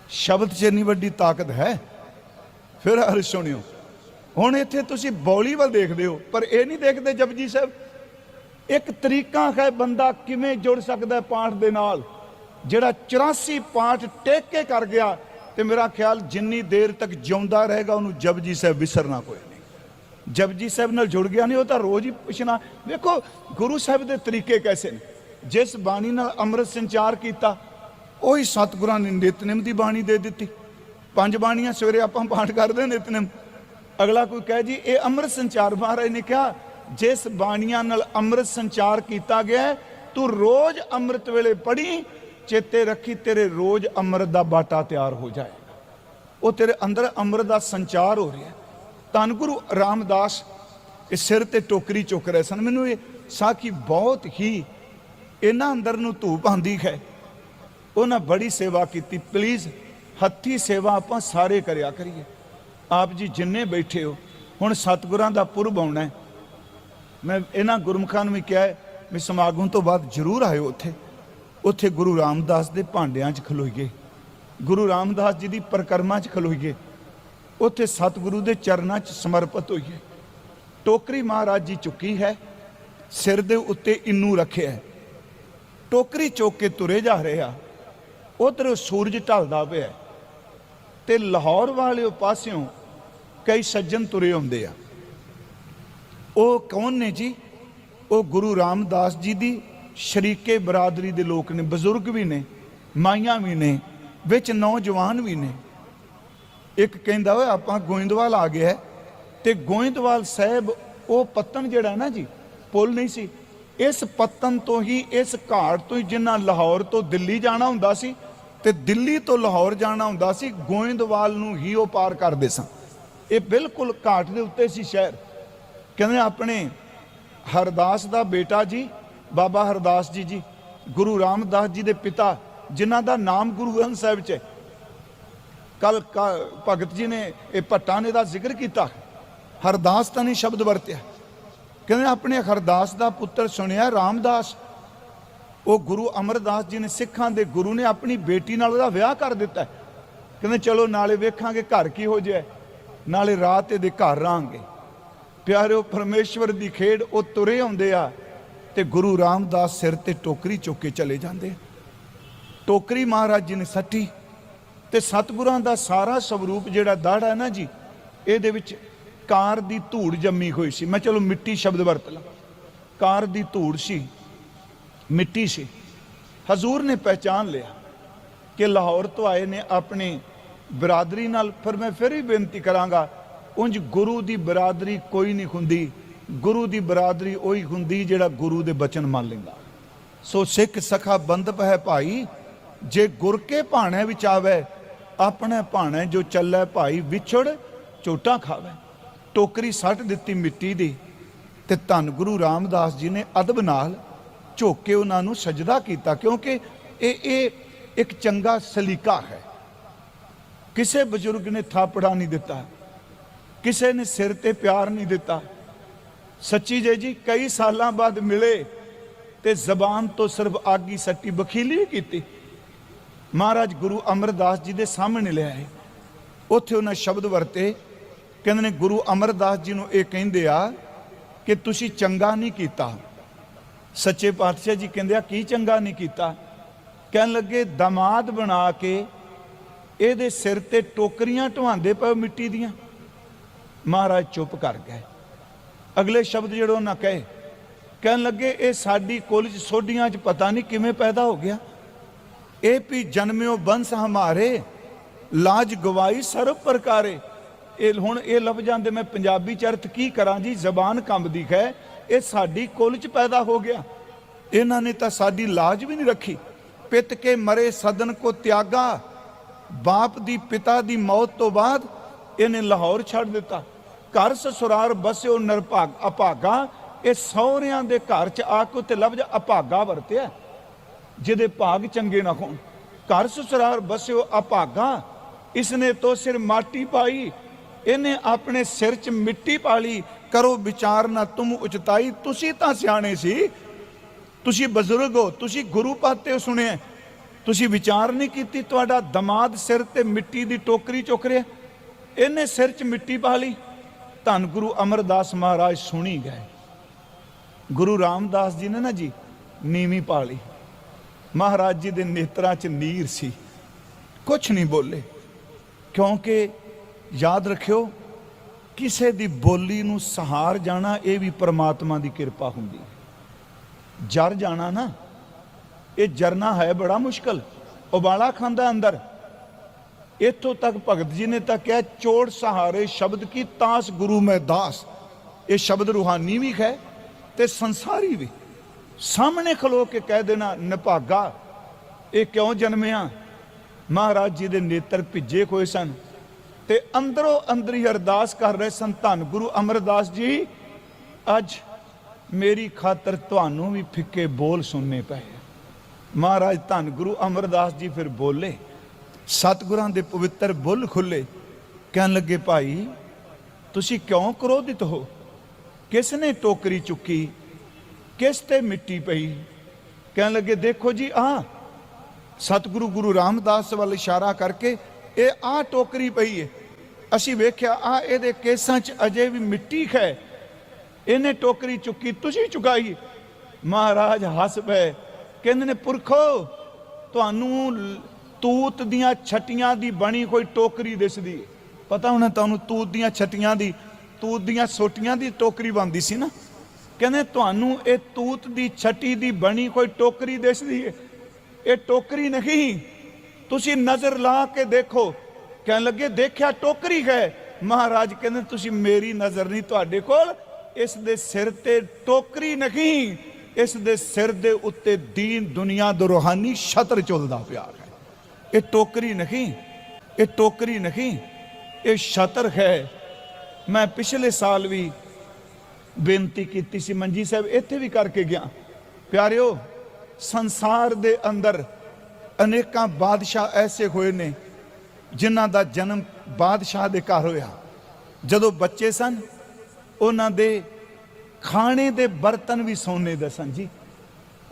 ਸ਼ਬਦ 'ਚ ਇੰਨੀ ਵੱਡੀ ਤਾਕਤ ਹੈ। ਫਿਰ ਹਰ ਸੁਣਿਓ, ਹੁਣ ਇੱਥੇ ਤੁਸੀਂ ਬੌਲੀ ਵੱਲ ਦੇਖਦੇ ਹੋ, ਪਰ ਇਹ ਨਹੀਂ ਦੇਖਦੇ ਜਪਜੀ ਸਾਹਿਬ, ਇੱਕ ਤਰੀਕਾ ਹੈ ਬੰਦਾ ਕਿਵੇਂ ਜੁੜ ਸਕਦਾ ਪਾਠ ਦੇ ਨਾਲ। ਜਿਹੜਾ 84 ਪਾਠ ਟੇਕ ਕੇ ਕਰ ਗਿਆ, ਤੇ ਮੇਰਾ ਖਿਆਲ ਜਿੰਨੀ ਦੇਰ ਤੱਕ ਜਿਉਂਦਾ ਰਹੇਗਾ, ਉਹਨੂੰ ਜਪਜੀ ਸਾਹਿਬ ਵਿਸਰਨਾ ਕੋਈ ਜਪਜੀ ਸਾਹਿਬ ਨਾਲ ਜੁੜ ਗਿਆ ਨਹੀਂ, ਉਹ ਤਾਂ ਰੋਜ਼ ਹੀ ਪੁੱਛਣਾ, ਵੇਖੋ ਗੁਰੂ ਸਾਹਿਬ ਦੇ ਤਰੀਕੇ ਕੈਸੇ ਨੇ। ਜਿਸ ਬਾਣੀ ਨਾਲ ਅੰਮ੍ਰਿਤ ਸੰਚਾਰ ਕੀਤਾ, ਉਹੀ ਸਤਿਗੁਰਾਂ ਨੇ ਨਿਤਨੇਮ ਦੀ ਬਾਣੀ ਦੇ ਦਿੱਤੀ। ਪੰਜ ਬਾਣੀਆਂ ਸਵੇਰੇ ਆਪਾਂ ਪਾਠ ਕਰਦੇ ਹਾਂ ਨਿਤਨੇਮ। ਅਗਲਾ ਕੋਈ ਕਹੇ ਜੀ, ਇਹ ਅੰਮ੍ਰਿਤ ਸੰਚਾਰ, ਮਹਾਰਾਜ ਨੇ ਕਿਹਾ, ਜਿਸ ਬਾਣੀਆਂ ਨਾਲ ਅੰਮ੍ਰਿਤ ਸੰਚਾਰ ਕੀਤਾ ਗਿਆ ਤੂੰ ਰੋਜ਼ ਅੰਮ੍ਰਿਤ ਵੇਲੇ ਪੜੀ ਚੇਤੇ ਰੱਖੀ ਤੇਰੇ ਰੋਜ਼ ਅੰਮ੍ਰਿਤ ਦਾ ਬਾਟਾ ਤਿਆਰ ਹੋ ਜਾਏਗਾ। ਉਹ ਤੇਰੇ ਅੰਦਰ ਅੰਮ੍ਰਿਤ ਦਾ ਸੰਚਾਰ ਹੋ ਰਿਹਾ ਧੰਨ ਗੁਰੂ ਰਾਮਦਾਸ ਇਹ ਸਿਰ ਤੇ ਟੋਕਰੀ ਚੁੱਕ ਰਹੇ ਸਨ। ਮੈਨੂੰ ਇਹ ਸਾਖੀ ਬਹੁਤ ਹੀ ਇਹਨਾਂ ਅੰਦਰ ਨੂੰ ਧੂਪ ਆਂਦੀ ਹੈ। ਉਹਨਾਂ ਬੜੀ ਸੇਵਾ ਕੀਤੀ। ਪਲੀਜ਼ ਹੱਥੀ ਸੇਵਾ ਆਪਾਂ ਸਾਰੇ ਕਰਿਆ ਕਰੀਏ। ਆਪ ਜੀ ਜਿੰਨੇ ਬੈਠੇ ਹੋ, ਹੁਣ ਸਤਿਗੁਰਾਂ ਦਾ ਪੁਰਬ ਆਉਣਾ ਹੈ। ਮੈਂ ਇਹਨਾਂ ਗੁਰਮੁਖਾਂ ਨੂੰ ਵੀ ਕਿਹਾ ਵੀ ਸਮਾਗਮ ਤੋਂ ਬਾਅਦ ਜ਼ਰੂਰ ਆਇਓ ਉੱਥੇ। ਉੱਥੇ ਗੁਰੂ ਰਾਮਦਾਸ ਦੇ ਭਾਂਡਿਆਂ 'ਚ ਖਲੋਈਏ। ਗੁਰੂ ਰਾਮਦਾਸ ਜੀ ਦੀ ਪਰਕਰਮਾ 'ਚ ਖਲੋਈਏ। ਉੱਥੇ ਸਤਿਗੁਰੂ ਦੇ ਚਰਨਾਂ 'ਚ ਸਮਰਪਿਤ ਹੋਈ ਹੈ। ਟੋਕਰੀ ਮਹਾਰਾਜ ਜੀ ਚੁੱਕੀ ਹੈ, ਸਿਰ ਦੇ ਉੱਤੇ ਇੰਨੂ ਰੱਖਿਆ ਹੈ। ਟੋਕਰੀ ਚੁੱਕ ਕੇ ਤੁਰੇ ਜਾ ਰਹੇ ਆ, ਉਧਰ ਸੂਰਜ ਢਲਦਾ ਪਿਆ ਹੈ। ਤੇ ਲਾਹੌਰ ਵਾਲੇ ਪਾਸਿਓਂ ਕਈ ਸੱਜਣ ਤੁਰੇ ਹੁੰਦੇ ਆ। ਉਹ ਕੌਣ ਨੇ ਜੀ? ਉਹ ਗੁਰੂ ਰਾਮਦਾਸ ਜੀ ਦੀ ਸ਼ਰੀਕੇ ਬਰਾਦਰੀ ਦੇ ਲੋਕ ਨੇ, ਬਜ਼ੁਰਗ ਵੀ ਨੇ, ਮਾਈਆਂ ਵੀ ਨੇ, ਵਿੱਚ ਨੌਜਵਾਨ ਵੀ ਨੇ। ਇੱਕ ਕਹਿੰਦਾ ਓਏ, ਆਪਾਂ ਗੋਇੰਦਵਾਲ ਆ ਗਿਆ ਤੇ ਗੋਇੰਦਵਾਲ ਸਾਹਿਬ, ਉਹ ਪੱਤਨ ਜਿਹੜਾ ਨਾ ਜੀ, ਪੁਲ ਨਹੀਂ ਸੀ। ਇਸ ਪੱਤਨ ਤੋਂ ਹੀ, ਇਸ ਘਾਟ ਤੋਂ ਹੀ ਜਿੰਨਾ ਲਾਹੌਰ ਤੋਂ ਦਿੱਲੀ ਜਾਣਾ ਹੁੰਦਾ ਸੀ ਤੇ ਦਿੱਲੀ ਤੋਂ ਲਾਹੌਰ ਜਾਣਾ ਹੁੰਦਾ ਸੀ, ਗੋਇੰਦਵਾਲ ਨੂੰ ਹੀ ਉਹ ਪਾਰ ਕਰਦੇ ਸਨ ਇਹ ਬਿਲਕੁਲ ਘਾਟ ਦੇ ਉੱਤੇ ਸੀ ਸ਼ਹਿਰ। ਕਹਿੰਦੇ ਆਪਣੇ ਹਰਦਾਸ ਦਾ ਬੇਟਾ ਜੀ, ਬਾਬਾ ਹਰਦਾਸ ਜੀ ਜੀ, ਗੁਰੂ ਰਾਮਦਾਸ ਜੀ ਦੇ ਪਿਤਾ, ਜਿਨ੍ਹਾਂ ਦਾ ਨਾਮ ਗੁਰੂ ਗ੍ਰੰਥ ਸਾਹਿਬ 'ਚ ਹੈ। ਕੱਲ ਭਗਤ ਜੀ ਨੇ ਇਹ ਭੱਟਾਂ ਨੇ ਦਾ ਜ਼ਿਕਰ ਕੀਤਾ। ਹਰਦਾਸ ਤਾਂ ਨਹੀਂ ਸ਼ਬਦ ਵਰਤਿਆ। ਕਹਿੰਦੇ ਆਪਣੇ ਹਰਦਾਸ ਦਾ ਪੁੱਤਰ ਸੁਣਿਆ, ਰਾਮਦਾਸ। ਉਹ ਗੁਰੂ ਅਮਰਦਾਸ ਜੀ ਨੇ ਸਿੱਖਾਂ ਦੇ ਗੁਰੂ ਨੇ ਆਪਣੀ ਬੇਟੀ ਨਾਲ ਉਹਦਾ ਵਿਆਹ ਕਰ ਦਿੱਤਾ। ਕਹਿੰਦੇ ਚਲੋ ਨਾਲੇ ਵੇਖਾਂਗੇ ਘਰ ਕੀ ਹੋ ਜਾਏ। ਨਾਲੇ ਰਾਤ ਇਹਦੇ ਘਰ ਰਾਂਗੇ ਪਿਆਰਿਓ, ਪਰਮੇਸ਼ਵਰ ਦੀ ਖੇਡ ਉਹ ਤੁਰੇ ਆਉਂਦੇ ਆ ਤੇ ਗੁਰੂ ਰਾਮਦਾਸ ਸਿਰ ਤੇ ਟੋਕਰੀ ਚੁੱਕ ਕੇ ਚਲੇ ਜਾਂਦੇ ਟੋਕਰੀ ਮਹਾਰਾਜ ਜੀ ਨੇ ਸੱਟੀ ਤੇ ਸਤਿਗੁਰਾਂ ਦਾ ਸਾਰਾ ਸਵਰੂਪ ਜਿਹੜਾ ਦਾੜ ਹੈ ਨਾ ਜੀ, ਇਹਦੇ ਵਿੱਚ ਕਾਰ ਦੀ ਧੂੜ ਜੰਮੀ ਹੋਈ ਸੀ। ਮੈਂ ਚਲੋ ਮਿੱਟੀ ਸ਼ਬਦ ਵਰਤ ਲਾਂ। ਕਾਰ ਦੀ ਧੂੜ ਸੀ, ਮਿੱਟੀ ਸੀ। ਹਜ਼ੂਰ ਨੇ ਪਹਿਚਾਨ ਲਿਆ ਕਿ ਲਾਹੌਰ ਤੋਂ ਆਏ ਨੇ ਆਪਣੇ ਬਰਾਦਰੀ ਨਾਲ। ਫਿਰ ਮੈਂ ਫਿਰ ਵੀ ਬੇਨਤੀ ਕਰਾਂਗਾ, ਉਂਝ ਗੁਰੂ ਦੀ ਬਰਾਦਰੀ ਕੋਈ ਨਹੀਂ ਹੁੰਦੀ। ਗੁਰੂ ਦੀ ਬਰਾਦਰੀ ਉਹੀ ਹੁੰਦੀ ਜਿਹੜਾ ਗੁਰੂ ਦੇ ਬਚਨ ਮੰਨ ਲੈਂਦਾ। ਸੋ ਸਿੱਖ ਸਖਾ ਬੰਦਪ ਹੈ ਭਾਈ, ਜੇ ਗੁਰ ਕੇ ਭਾਣੇ ਵਿੱਚ ਆਵੇ ਆਪਣੇ ਭਾਣੇ ਜੋ ਚੱਲੇ ਭਾਈ ਵਿਛੜ ਚੋਟਾਂ ਖਾਵੇ। ਟੋਕਰੀ ਸੱਟ ਦਿੱਤੀ ਮਿੱਟੀ ਦੀ ਤੇ ਧੰਨ ਗੁਰੂ ਰਾਮਦਾਸ ਜੀ ਨੇ ਅਦਬ ਨਾਲ ਝੁੱਕ ਕੇ ਉਹਨਾਂ ਨੂੰ ਸਜਦਾ ਕੀਤਾ, ਕਿਉਂਕਿ ਇਹ ਇਹ ਇੱਕ ਚੰਗਾ ਸਲੀਕਾ ਹੈ। ਕਿਸੇ ਬਜ਼ੁਰਗ ਨੇ ਥਾਪੜਾ ਨਹੀਂ ਦਿੱਤਾ, ਕਿਸੇ ਨੇ ਸਿਰ ਤੇ ਪਿਆਰ ਨਹੀਂ ਦਿੱਤਾ। ਸੱਚੀ ਜੇ ਜੀ, ਕਈ ਸਾਲਾਂ ਬਾਅਦ ਮਿਲੇ ਤੇ ਜ਼ਬਾਨ ਤੋਂ ਸਿਰਫ ਆਗੀ ਸੱਟੀ ਬਖੀਲੀ ਕੀਤੀ। ਮਹਾਰਾਜ ਗੁਰੂ ਅਮਰਦਾਸ ਜੀ ਦੇ ਸਾਹਮਣੇ ਲਿਆਏ ਉੱਥੇ ਉਹਨਾਂ ਸ਼ਬਦ ਵਰਤੇ। ਕਹਿੰਦੇ ਨੇ, ਗੁਰੂ ਅਮਰਦਾਸ ਜੀ ਨੂੰ ਇਹ ਕਹਿੰਦੇ ਆ ਕਿ ਤੁਸੀਂ ਚੰਗਾ ਨਹੀਂ ਕੀਤਾ। ਸੱਚੇ ਪਾਤਸ਼ਾਹ ਜੀ ਕਹਿੰਦੇ ਆ, ਕੀ ਚੰਗਾ ਨਹੀਂ ਕੀਤਾ? ਕਹਿਣ ਲੱਗੇ, ਦਮਾਦ ਬਣਾ ਕੇ ਇਹਦੇ ਸਿਰ ਤੇ ਟੋਕਰੀਆਂ ਢਵਾਉਂਦੇ ਪਏ ਮਿੱਟੀ ਦੀਆਂ। ਮਹਾਰਾਜ ਚੁੱਪ ਕਰ ਗਏ। ਅਗਲੇ ਸ਼ਬਦ ਜਿਹੜੇ ਉਹਨਾਂ ਕਹੇ, ਕਹਿਣ ਲੱਗੇ, ਇਹ ਸਾਡੀ ਕੁੱਲ ਚ ਸੋਢੀਆਂ ਚ ਪਤਾ ਨਹੀਂ ਕਿਵੇਂ ਪੈਦਾ ਹੋ ਗਿਆ। ਇਹ ਵੀ ਜਨਮਿਓ ਬੰਸ ਹਮਾਰੇ, ਲਾਜ ਗਵਾਈ ਸਰਬ ਪ੍ਰਕਾਰੇ। ਇਹ ਹੁਣ ਇਹ ਲਫ਼ਜ਼ਾਂ ਦੇ ਮੈਂ ਪੰਜਾਬੀ ਚਰਤ ਕੀ ਕਰਾਂ ਜੀ? ਜ਼ਬਾਨ ਕੰਬਦੀ ਹੈ ਇਹ ਸਾਡੀ ਕੁਲ ਚ ਪੈਦਾ ਹੋ ਗਿਆ। ਇਹਨਾਂ ਨੇ ਤਾਂ ਸਾਡੀ ਲਾਜ ਵੀ ਨਹੀਂ ਰੱਖੀ। ਪਿੱਤ ਕੇ ਮਰੇ ਸਦਨ ਕੋ ਤਿਆਗਾ, ਬਾਪ ਦੀ ਪਿਤਾ ਦੀ ਮੌਤ ਤੋਂ ਬਾਅਦ ਇਹਨੇ ਲਾਹੌਰ ਛੱਡ ਦਿੱਤਾ। ਘਰ ਸਸੁਰਾਰ ਬਸਿਓ ਨਿਰਭਾਗ ਅਭਾਗਾ, ਇਹ ਸਹੁਰਿਆਂ ਦੇ ਘਰ ਚ ਆ ਕੇ ਤੇ ਲਫ਼ਜ਼ ਅਭਾਗਾ ਵਰਤਿਆ। ਜਿਹਦੇ ਭਾਗ ਚੰਗੇ ਨਾ ਹੋਣ। ਘਰ ਸੁਸਰਾਰ ਬਸਿਓ ਅਭਾਗਾ ਇਸਨੇ ਤੋ ਸਿਰ ਮਾਟੀ ਪਾਈ। ਇਹਨੇ ਆਪਣੇ ਸਿਰ 'ਚ ਮਿੱਟੀ ਪਾ ਲਈ ਕਰੋ ਵਿਚਾਰ ਨਾ ਤੁਮ ਉਚਤਾਈ। ਤੁਸੀਂ ਤਾਂ ਸਿਆਣੇ ਸੀ। ਤੁਸੀਂ ਬਜ਼ੁਰਗ ਹੋ। ਤੁਸੀਂ ਗੁਰੂ ਪਾਤੇ ਸੁਣਿਆ ਤੁਸੀਂ ਵਿਚਾਰ ਨਹੀਂ ਕੀਤੀ। ਤੁਹਾਡਾ ਦਮਾਦ ਸਿਰ ਤੇ ਮਿੱਟੀ ਦੀ ਟੋਕਰੀ ਚੁੱਕ ਰਿਹਾ। ਇਹਨੇ ਸਿਰ 'ਚ ਮਿੱਟੀ ਪਾ ਲਈ ਧੰਨ ਗੁਰੂ ਅਮਰਦਾਸ ਮਹਾਰਾਜ ਸੁਣੀ ਗਏ। ਗੁਰੂ ਰਾਮਦਾਸ ਜੀ ਨੇ ਨਾ ਜੀ, ਨੀਵੀਂ ਪਾ ਲਈ ਮਹਾਰਾਜ ਜੀ ਦੇ ਨੇਤਰਾਂ 'ਚ ਨੀਰ ਸੀ। ਕੁਝ ਨਹੀਂ ਬੋਲੇ। ਕਿਉਂਕਿ ਯਾਦ ਰੱਖਿਓ, ਕਿਸੇ ਦੀ ਬੋਲੀ ਨੂੰ ਸਹਾਰ ਜਾਣਾ, ਇਹ ਵੀ ਪ੍ਰਮਾਤਮਾ ਦੀ ਕਿਰਪਾ ਹੁੰਦੀ ਹੈ। ਜਰ ਜਾਣਾ ਨਾ, ਇਹ ਜਰਨਾ ਹੈ ਬੜਾ ਮੁਸ਼ਕਲ। ਉਬਾਲਾ ਖਾਂਦਾ ਅੰਦਰ। ਇੱਥੋਂ ਤੱਕ ਭਗਤ ਜੀ ਨੇ ਤਾਂ ਕਿਹਾ, ਚੋੜ ਸਹਾਰੇ ਸ਼ਬਦ ਕੀ ਤਾਸ ਗੁਰੂ ਮੈਂ ਦਾਸ। ਇਹ ਸ਼ਬਦ ਰੂਹਾਨੀ ਵੀ ਹੈ ਤੇ ਸੰਸਾਰੀ ਵੀ। ਸਾਹਮਣੇ ਖਲੋ ਕੇ ਕਹਿ ਦੇਣਾ, ਨਿਭਾਗਾ, ਇਹ ਕਿਉਂ ਜਨਮਿਆ? ਮਹਾਰਾਜ ਜੀ ਦੇ ਨੇਤਰ ਭਿੱਜੇ ਹੋਏ ਸਨ ਤੇ ਅੰਦਰੋਂ ਅੰਦਰ ਹੀ ਅਰਦਾਸ ਕਰ ਰਹੇ ਸਨ, ਧੰਨ ਗੁਰੂ ਅਮਰਦਾਸ ਜੀ, ਅੱਜ ਮੇਰੀ ਖਾਤਰ ਤੁਹਾਨੂੰ ਵੀ ਫਿੱਕੇ ਬੋਲ ਸੁਣਨੇ ਪਏ ਮਹਾਰਾਜ ਧੰਨ ਗੁਰੂ ਅਮਰਦਾਸ ਜੀ ਫਿਰ ਬੋਲੇ, ਸਤਿਗੁਰਾਂ ਦੇ ਪਵਿੱਤਰ ਬੁੱਲ ਖੁੱਲੇ। ਕਹਿਣ ਲੱਗੇ, ਭਾਈ, ਤੁਸੀਂ ਕਿਉਂ ਕ੍ਰੋਧਿਤ ਹੋ? ਕਿਸ ਨੇ ਟੋਕਰੀ ਚੁੱਕੀ? ਕਿਸ ਤੇ ਮਿੱਟੀ ਪਈ? ਕਹਿਣ ਲੱਗੇ, ਦੇਖੋ ਜੀ ਆ ਸਤਿਗੁਰੂ ਗੁਰੂ ਰਾਮਦਾਸ ਵੱਲ ਇਸ਼ਾਰਾ ਕਰਕੇ ਇਹ ਆ ਟੋਕਰੀ ਪਈ ਹੈ ਅਸੀਂ ਵੇਖਿਆ ਆ ਇਹਦੇ ਕੇਸਾਂ 'ਚ ਅਜੇ ਵੀ ਮਿੱਟੀ ਹੈ। ਇਹਨੇ ਟੋਕਰੀ ਚੁੱਕੀ, ਤੁਸੀਂ ਚੁਕਾਈ। ਮਹਾਰਾਜ ਹੱਸ ਪਏ, ਕਹਿੰਦੇ ਨੇ, ਪੁਰਖੋ, ਤੁਹਾਨੂੰ ਤੂਤ ਦੀਆਂ ਛਟੀਆਂ ਦੀ ਬਣੀ ਕੋਈ ਟੋਕਰੀ ਦਿਸਦੀ ਪਤਾ ਹੋਣਾ ਤੁਹਾਨੂੰ ਤੂਤ ਦੀਆਂ ਛਟੀਆਂ ਦੀ, ਤੂਤ ਦੀਆਂ ਸੋਟੀਆਂ ਦੀ ਟੋਕਰੀ ਬਣਦੀ ਸੀ ਨਾ? ਕਹਿੰਦੇ ਤੁਹਾਨੂੰ ਇਹ ਤੂਤ ਦੀ ਛਟੀ ਦੀ ਬਣੀ ਕੋਈ ਟੋਕਰੀ ਦਿਸਦੀ ਹੈ ਇਹ ਟੋਕਰੀ ਨਹੀਂ। ਤੁਸੀਂ ਨਜ਼ਰ ਲਾ ਕੇ ਦੇਖੋ। ਕਹਿਣ ਲੱਗੇ, ਦੇਖਿਆ ਟੋਕਰੀ ਹੈ। ਮਹਾਰਾਜ ਕਹਿੰਦੇ, ਤੁਸੀਂ ਮੇਰੀ ਨਜ਼ਰ ਨਹੀਂ, ਤੁਹਾਡੇ ਕੋਲ। ਇਸ ਦੇ ਸਿਰ ਤੇ ਟੋਕਰੀ ਨਹੀਂ। ਇਸ ਦੇ ਸਿਰ ਦੇ ਉੱਤੇ ਦੀਨ ਦੁਨੀਆ ਦਾ ਰੂਹਾਨੀ ਛਤਰ ਚੁੱਲਦਾ ਪਿਆ ਹੈ। ਇਹ ਟੋਕਰੀ ਨਹੀਂ। ਇਹ ਟੋਕਰੀ ਨਹੀਂ। ਇਹ ਛਤਰ ਹੈ। ਮੈਂ ਪਿਛਲੇ ਸਾਲ ਵੀ ਬੇਨਤੀ ਕੀਤੀ ਸੀ ਮੰਜੀ ਸਾਹਿਬ, ਇੱਥੇ ਵੀ ਕਰਕੇ ਗਿਆ। ਪਿਆਰਿਓ, ਸੰਸਾਰ ਦੇ ਅੰਦਰ ਅਨੇਕਾਂ ਬਾਦਸ਼ਾਹ ਐਸੇ ਹੋਏ ਨੇ, ਜਿਨ੍ਹਾਂ ਦਾ ਜਨਮ ਬਾਦਸ਼ਾਹ ਦੇ ਘਰ ਹੋਇਆ। ਜਦੋਂ ਬੱਚੇ ਸਨ, ਉਹਨਾਂ ਦੇ ਖਾਣੇ ਦੇ ਬਰਤਨ ਵੀ ਸੋਨੇ ਦੇ ਸਨ ਜੀ।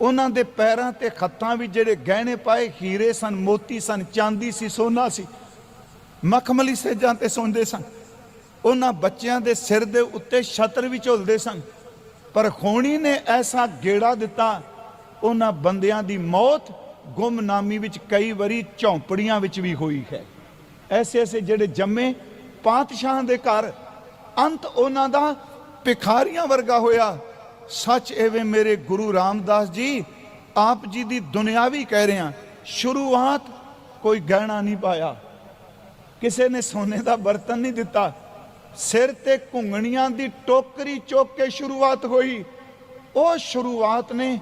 ਉਹਨਾਂ ਦੇ ਪੈਰਾਂ ਤੇ ਖੱਤਾਂ ਵੀ ਜਿਹੜੇ ਗਹਿਣੇ ਪਾਏ, ਹੀਰੇ ਸਨ, ਮੋਤੀ ਸਨ, ਚਾਂਦੀ ਸੀ, ਸੋਨਾ ਸੀ। ਮਖਮਲੀ ਸੇਜਾਂ ਤੇ ਸੌਂਦੇ ਸਨ। ਉਹਨਾਂ ਬੱਚਿਆਂ ਦੇ ਸਿਰ ਦੇ ਉੱਤੇ ਛਤਰ ਵੀ ਝੁਲਦੇ ਸਨ। ਪਰ ਖੋਣੀ ਨੇ ਐਸਾ ਗੇੜਾ ਦਿੱਤਾ, ਉਹਨਾਂ ਬੰਦਿਆਂ ਦੀ ਮੌਤ ਗੁੰਮਨਾਮੀ ਵਿੱਚ ਕਈ ਵਾਰੀ ਝੌਂਪੜੀਆਂ ਵਿੱਚ ਵੀ ਹੋਈ ਹੈ। ਐਸੇ ਐਸੇ ਜਿਹੜੇ ਜੰਮੇ ਪਾਤਸ਼ਾਹ ਦੇ ਘਰ, ਅੰਤ ਉਹਨਾਂ ਦਾ ਭਿਖਾਰੀਆਂ ਵਰਗਾ ਹੋਇਆ। ਸੱਚ ਐਵੇਂ ਮੇਰੇ ਗੁਰੂ ਰਾਮਦਾਸ ਜੀ, ਆਪ ਜੀ ਦੀ ਦੁਨਿਆਵੀ ਕਹਿ ਰਹੇ ਹਾਂ, ਸ਼ੁਰੂਆਤ ਕੋਈ ਗਹਿਣਾ ਨਹੀਂ ਪਾਇਆ। ਕਿਸੇ ਨੇ ਸੋਨੇ ਦਾ ਬਰਤਨ ਨਹੀਂ ਦਿੱਤਾ। ਸਿਰ ਤੇ ਘੁੰਗਣੀਆਂ ਦੀ ਟੋਕਰੀ ਚੁੱਕ ਕੇ ਸ਼ੁਰੂਆਤ ਹੋਈ। ਉਹ ਸ਼ੁਰੂਆਤ ਨੇ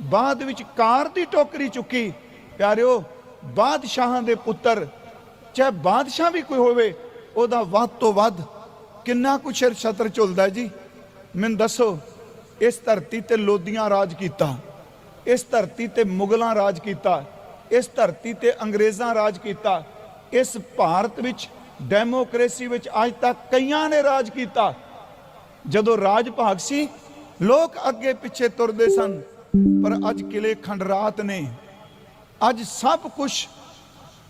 ਬਾਅਦ ਵਿੱਚ ਕਾਰ ਦੀ ਟੋਕਰੀ ਚੁੱਕੀ। ਪਿਆਰਿਓ, ਬਾਦਸ਼ਾਹਾਂ ਦੇ ਪੁੱਤਰ, ਚਾਹੇ ਬਾਦਸ਼ਾਹ ਵੀ ਕੋਈ ਹੋਵੇ, ਉਹਦਾ ਵੱਧ ਤੋਂ ਵੱਧ ਕਿੰਨਾ ਕੁ ਚਿਰ ਛਤਰ ਝੁਲਦਾ ਜੀ? ਮੈਨੂੰ ਦੱਸੋ, ਇਸ ਧਰਤੀ ਤੇ ਲੋਧੀਆਂ ਰਾਜ ਕੀਤਾ, ਇਸ ਧਰਤੀ ਤੇ ਮੁਗਲਾਂ ਰਾਜ ਕੀਤਾ, ਇਸ ਧਰਤੀ ਤੇ ਅੰਗਰੇਜ਼ਾਂ ਰਾਜ ਕੀਤਾ, ਇਸ ਭਾਰਤ ਵਿੱਚ ਡੈਮੋਕ੍ਰੇਸੀ ਵਿੱਚ ਅੱਜ ਤੱਕ ਕਈਆਂ ਨੇ ਰਾਜ ਕੀਤਾ। ਜਦੋਂ ਰਾਜ ਭਾਗ ਸੀ, ਲੋਕ ਅੱਗੇ ਪਿੱਛੇ ਤੁਰਦੇ ਸਨ, ਪਰ ਅੱਜ ਕਿਲੇ ਖੰਡਰਾਤ ਨੇ। ਅੱਜ ਸਭ ਕੁਝ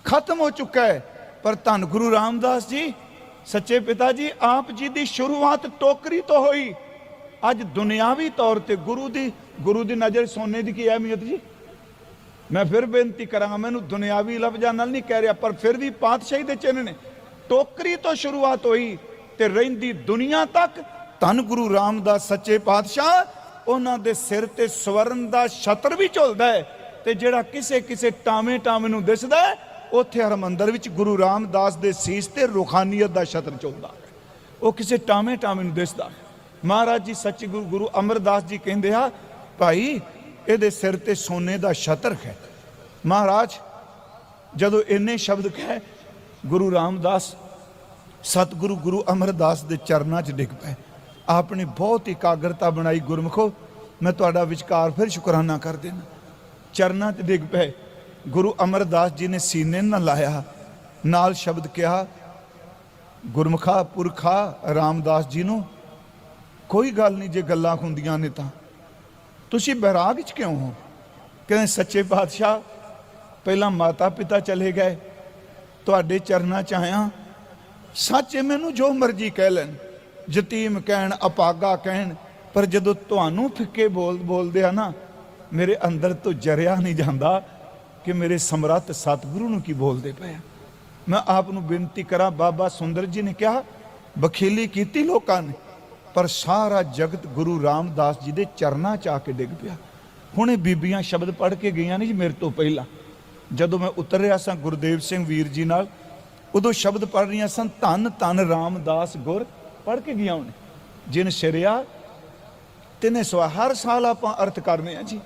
ਖਤਮ ਹੋ ਚੁੱਕਾ ਹੈ। ਪਰ ਧੰਨ ਗੁਰੂ ਰਾਮਦਾਸ ਜੀ, ਸੱਚੇ ਪਿਤਾ ਜੀ, ਆਪ ਜੀ ਦੀ ਸ਼ੁਰੂਆਤ ਟੋਕਰੀ ਤੋਂ ਹੋਈ। ਅੱਜ ਦੁਨਿਆਵੀ ਤੌਰ ਤੇ ਗੁਰੂ ਦੀ ਗੁਰੂ ਦੀ ਨਜ਼ਰ ਸੋਨੇ ਦੀ ਕੀ ਅਹਿਮੀਅਤ ਜੀ? ਮੈਂ ਫਿਰ ਬੇਨਤੀ ਕਰਾਂਗਾ, ਮੈਨੂੰ ਦੁਨਿਆਵੀ ਲਫ਼ਜ਼ਾਂ ਨਾਲ ਨਹੀਂ ਕਹਿ ਰਿਹਾ, ਪਰ ਫਿਰ ਵੀ ਪਾਤਸ਼ਾਹੀ ਦੇ ਚਿੰਨ੍ਹ ਨੇ। ਟੋਕਰੀ ਤੋਂ ਸ਼ੁਰੂਆਤ ਹੋਈ ਤੇ ਰਹਿੰਦੀ ਦੁਨੀਆ ਤੱਕ ਧੰਨ ਗੁਰੂ ਰਾਮਦਾਸ ਸੱਚੇ ਪਾਤਸ਼ਾਹ ਉਹਨਾਂ ਦੇ ਸਿਰ ਤੇ ਸਵਰਨ ਦਾ ਛਤਰ ਵੀ ਝੁਲਦਾ ਹੈ ਤੇ ਜਿਹੜਾ ਕਿਸੇ ਕਿਸੇ ਟਾਵੇਂ ਟਾਵੇਂ ਨੂੰ ਦਿਸਦਾ ਉੱਥੇ ਹਰਮੰਦਰ ਵਿੱਚ ਗੁਰੂ ਰਾਮਦਾਸ ਦੇ ਸੀਸ ਤੇ ਰੂਹਾਨੀਅਤ ਦਾ ਛਤਰ ਝੁਲਦਾ ਉਹ ਕਿਸੇ ਟਾਵੇਂ ਟਾਵੇਂ ਨੂੰ ਦਿਸਦਾ ਮਹਾਰਾਜ ਜੀ ਸੱਚੇ ਗੁਰੂ ਗੁਰੂ ਅਮਰਦਾਸ ਜੀ ਕਹਿੰਦੇ ਆ, ਭਾਈ, ਇਹਦੇ ਸਿਰ ਤੇ ਸੋਨੇ ਦਾ ਛਤਰ ਹੈ। ਮਹਾਰਾਜ, ਜਦੋਂ ਇੰਨੇ ਸ਼ਬਦ ਕਹੇ ਗੁਰੂ ਰਾਮਦਾਸ, ਸਤਿਗੁਰੂ ਗੁਰੂ ਅਮਰਦਾਸ ਦੇ ਚਰਨਾਂ 'ਚ ਡਿੱਗ ਪਏ। ਆਪਨੇ ਬਹੁਤ ਇਕਾਗਰਤਾ ਬਣਾਈ ਗੁਰਮਖੋ, ਮੈਂ ਤੁਹਾਡਾ ਵਿਚਕਾਰ ਫਿਰ ਸ਼ੁਕਰਾਨਾ ਕਰ ਦੇਣਾ ਚਰਨਾਂ 'ਚ ਡਿੱਗ ਪਏ। ਗੁਰੂ ਅਮਰਦਾਸ ਜੀ ਨੇ ਸੀਨੇ ਨਾਲ ਲਾਇਆ। ਨਾਲ ਸ਼ਬਦ ਕਿਹਾ, ਗੁਰਮਖਾ, ਪੁਰਖਾ, ਰਾਮਦਾਸ ਜੀ ਨੂੰ ਕੋਈ ਗੱਲ ਨਹੀਂ, ਜੇ ਗੱਲਾਂ ਹੁੰਦੀਆਂ ਨੇ ਤਾਂ। ਤੁਸੀਂ ਬੈਰਾਗ 'ਚ ਕਿਉਂ ਹੋ? ਕਹਿੰਦੇ, ਸੱਚੇ ਪਾਤਸ਼ਾਹ, ਪਹਿਲਾਂ ਮਾਤਾ ਪਿਤਾ ਚਲੇ ਗਏ। ਤੁਹਾਡੇ ਚਰਨਾਂ 'ਚ ਆਇਆ। ਸੱਚ ਹੈ ਮੈਨੂੰ ਜੋ ਮਰਜ਼ੀ ਕਹਿ ਲੈਣ। ਯਤੀਮ ਕਹਿਣ, ਅਪਾਗਾ ਕਹਿਣ, ਪਰ ਜਦੋਂ ਤੁਹਾਨੂੰ ਫਿੱਕੇ ਬੋਲ, ਬੋਲਦੇ ਆ ਨਾ, ਮੇਰੇ ਅੰਦਰ ਤੋਂ ਜਰਿਆ ਨਹੀਂ ਜਾਂਦਾ ਕਿ ਮੇਰੇ ਸਮਰੱਥ ਸਤਿਗੁਰੂ ਨੂੰ ਕੀ ਬੋਲਦੇ ਪਏ ਮੈਂ ਆਪ ਨੂੰ ਬੇਨਤੀ ਕਰਾਂ, ਬਾਬਾ ਸੁੰਦਰ ਜੀ ਨੇ ਕਿਹਾ, ਬਖੀਲੀ ਕੀਤੀ ਲੋਕਾਂ ਨੇ, ਪਰ ਸਾਰਾ ਜਗਤ ਗੁਰੂ ਰਾਮਦਾਸ ਜੀ ਦੇ ਚਰਨਾਂ 'ਚ ਆ ਕੇ ਡਿੱਗ ਪਿਆ। ਹੁਣ ਇਹ ਬੀਬੀਆਂ ਸ਼ਬਦ ਪੜ੍ਹ ਕੇ ਗਈਆਂ ਨੇ ਜੀ ਮੇਰੇ ਤੋਂ ਪਹਿਲਾਂ। ਜਦੋਂ ਮੈਂ ਉਤਰ ਰਿਹਾ ਸਾਂ ਗੁਰਦੇਵ ਸਿੰਘ ਵੀਰ ਜੀ ਨਾਲ, ਉਦੋਂ ਸ਼ਬਦ ਪੜ੍ਹ ਰਹੀਆਂ ਸਨ, ਧੰਨ ਧੰਨ ਰਾਮਦਾਸ ਗੁਰ, ਪੜ੍ਹ ਕੇ ਗਿਆ ਉਹਨੇ। ਜਿਨ ਸ਼ਰਿਆ, ਤਿਨੇ ਸਵਾ ਹਰ ਸਾਲ ਆਪਾਂ ਅਰਥ ਕਰਨੇ ਆ ਜੀ।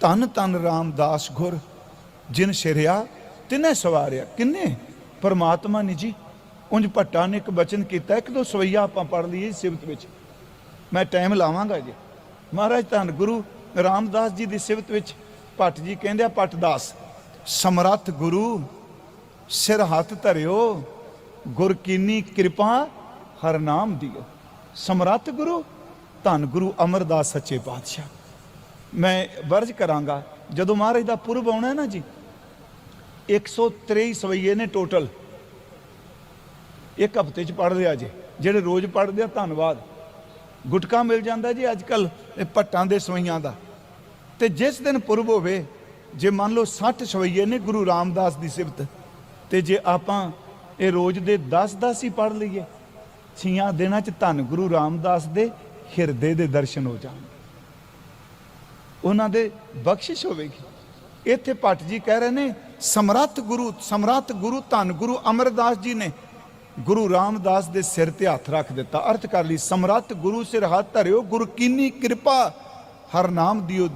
ਧੰਨ ਧੰਨ ਰਾਮਦਾਸ ਗੁਰ, ਜਿਨ ਸ਼ਰਿਆ, ਤਿਨੇ ਸਵਾਰਿਆ ਕਿੰਨੇ? ਪਰਮਾਤਮਾ ਨੇ ਜੀ, ਉਂਝ ਭੱਟਾ ਨੇ ਇੱਕ ਬਚਨ ਕੀਤਾ, ਇੱਕ ਦੋ ਸਵਈਆ ਆਪਾਂ ਪੜ੍ਹ ਲਈਏ ਸਿਫਤ ਵਿੱਚ। ਮੈਂ ਟਾਈਮ ਲਾਵਾਂਗਾ ਜੀ। ਮਹਾਰਾਜ ਧੰਨ ਗੁਰੂ ਰਾਮਦਾਸ ਜੀ ਦੀ ਸਿਫਤ ਵਿੱਚ ਭੱਟ ਜੀ ਕਹਿੰਦੇ ਆ ਪੱਟਦਾਸ ਸਮਰੱਥ ਗੁਰੂ, ਸਿਰ ਹੱਥ ਧਰਿਓ, ਗੁਰ ਕੀਨੀ ਕਿਰਪਾ ਹਰ ਨਾਮ ਦਿਓ। ਸਮਰੱਥ ਗੁਰੂ, ਧੰਨ ਗੁਰੂ ਅਮਰਦਾਸ ਸੱਚੇ ਪਾਤਸ਼ਾਹ। ਮੈਂ ਵਰਜ ਕਰਾਂਗਾ, ਜਦੋਂ ਮਹਾਰਾਜ ਦਾ ਪੁਰਬ ਆਉਣਾ ਨਾ ਜੀ 123 ਸਵਈਏ ਨੇ ਟੋਟਲ। ਇੱਕ ਹਫ਼ਤੇ ਚ ਪੜ ਲਿਆ ਜੀ, ਜਿਹੜੇ ਰੋਜ਼ ਪੜਦੇ ਆ, ਧੰਨਵਾਦ। ਗੁਟਕਾ ਮਿਲ ਜਾਂਦਾ ਜੀ ਅੱਜ ਕੱਲ ਪੱਟਾਂ ਦੇ ਸਵਈਆਂ ਦਾ। ਤੇ ਜਿਸ ਦਿਨ ਪੁਰਬ ਹੋਵੇ ਜੇ ਮੰਨ ਲਓ 60 ਸਵਈਏ ਨੇ ਗੁਰੂ ਰਾਮਦਾਸ ਦੀ ਸਿਫਤ, ਤੇ ਜੇ ਆਪਾਂ ਇਹ ਰੋਜ਼ ਦੇ 10-10 ਹੀ ਪੜ ਲਈਏ, ਛੀਆਂ ਦਿਨਾਂ ਚ ਧੰਨ ਗੁਰੂ ਰਾਮਦਾਸ ਦੇ ਹਿਰਦੇ ਦੇ ਦਰਸ਼ਨ ਹੋ ਜਾਣਗੇ ਉਹਨਾਂ ਦੇ ਬਖਸ਼ਿਸ਼ ਹੋਵੇਗੀ। ਇੱਥੇ ਭੱਟ ਜੀ ਕਹਿ ਰਹੇ ਨੇ, ਸਮਰੱਥ ਗੁਰੂ ਸਮਰੱਥ ਗੁਰੂ, ਧੰਨ ਗੁਰੂ ਅਮਰਦਾਸ ਜੀ ਨੇ ਗੁਰੂ ਰਾਮਦਾਸ ਦੇ ਸਿਰ ਤੇ ਹੱਥ ਰੱਖ ਦਿੱਤਾ। ਅਰਥ ਕਰ ਲਈ, ਸਮਰੱਥ ਗੁਰੂ ਸਿਰ ਹੱਥ ਧਰਿਓ, ਗੁਰ ਕੀਨੀ ਕਿਰਪਾ ਹਰ ਨਾਮ ਦਿਓ।